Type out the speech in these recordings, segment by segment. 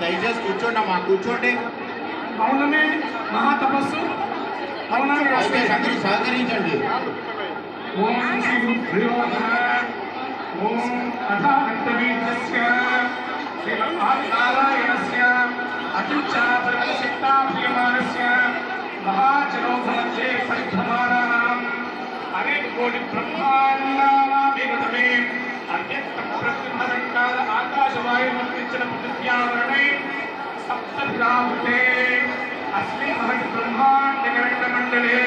దయచేసి కూర్చోండి అమ్మా కూర్చోండి. మౌనమే మహాతపస్సు. మౌనాన్ని అందరూ సహకరించండి. ఓం శ్రీ ఓం శ్రీమన్నారాయణస్య కోటి బ్రహ్మాండానామిగతమే అవ్యక్త ప్రతిమలంకాల ఆకాశవాయుమంత్రించిన పృథివ్యావరణై సప్తగ్రాముతే అస్మిన్ మహత్ బ్రహ్మాండకరండమండలే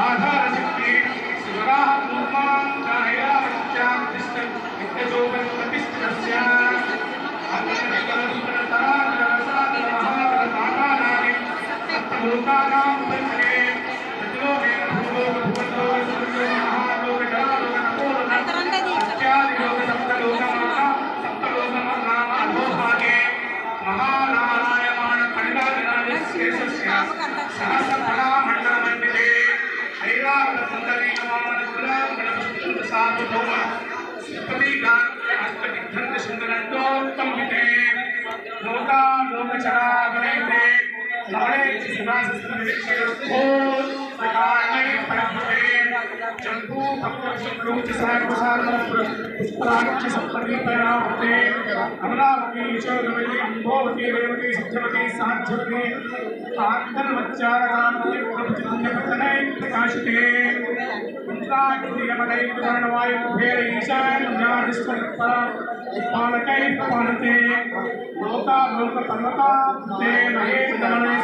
ఆధారశక్తి శివరాः పూర్వాం ఛాయావత్యాం తిష్ట నిత్యజోగం ప్రతిష్ఠితస్య సప్తలోకానాం ఉపరితలే అమరావతి యశోదవతి అంబోవతి రేవతి సిద్ధవతి సాధ్యవతి ఆంతర్వచ్చారకామతి ప్రభుత్వనై ప్రకాశితే ఇంద్రాగ్నియమనైర్వర్ణవాయుభేర ఈశాన్యాధిష్ఠిత పాలకై పాలతే లోకా లోక పర్వతా తే మహేంద్రమణే సత్యశక్తిమత్ భారత ఇష్టీత విశ్వసుధాచ్య పంచదశంత సర్వతా సరిష్ఠితే అంకబంధ కళింగ కాశ్మీర కాంభోజ సౌవేర సౌగులాశ్చ మహారాష్ట్ర మగర మాళవ నేపాళ కేరళ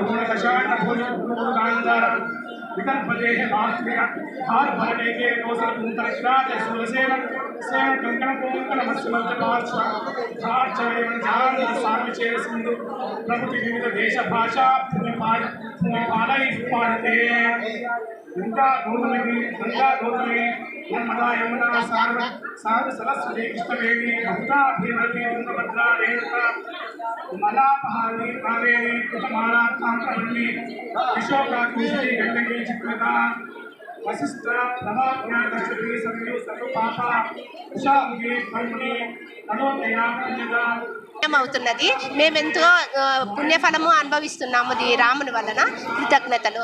భూణ దశాండ భోజ గాంధార వికల్పదేహ ఆస్త్రియ హార భరణేకే దోసర కుంతర శ్రాజ సురసేవ సేవ కంకణ కోంకణ మత్స్యమధ్య పార్శ్వ ధార్చవేవం జాంధ్ర సార్వచేర సింధు ప్రభుతి వివిధ దేశ భాషా పుణ్యపాడ పుణ్యపాలై పాడతే. గంగా గౌతమి గంగా గౌతమి నర్మదా యమునా సార్వ సార సరస్వతి కృష్ణవేణి భక్తా భీమతి తుంగభద్రా రేణుకా మలాపహారి కావేరి విశోకాకృష్ణి చిత్రత వశిష్ఠ సర్వపాప అవుతున్నది మేమెంతో పుణ్యఫలము అనుభవిస్తున్నాము రాముని వలన కృతజ్ఞతలు.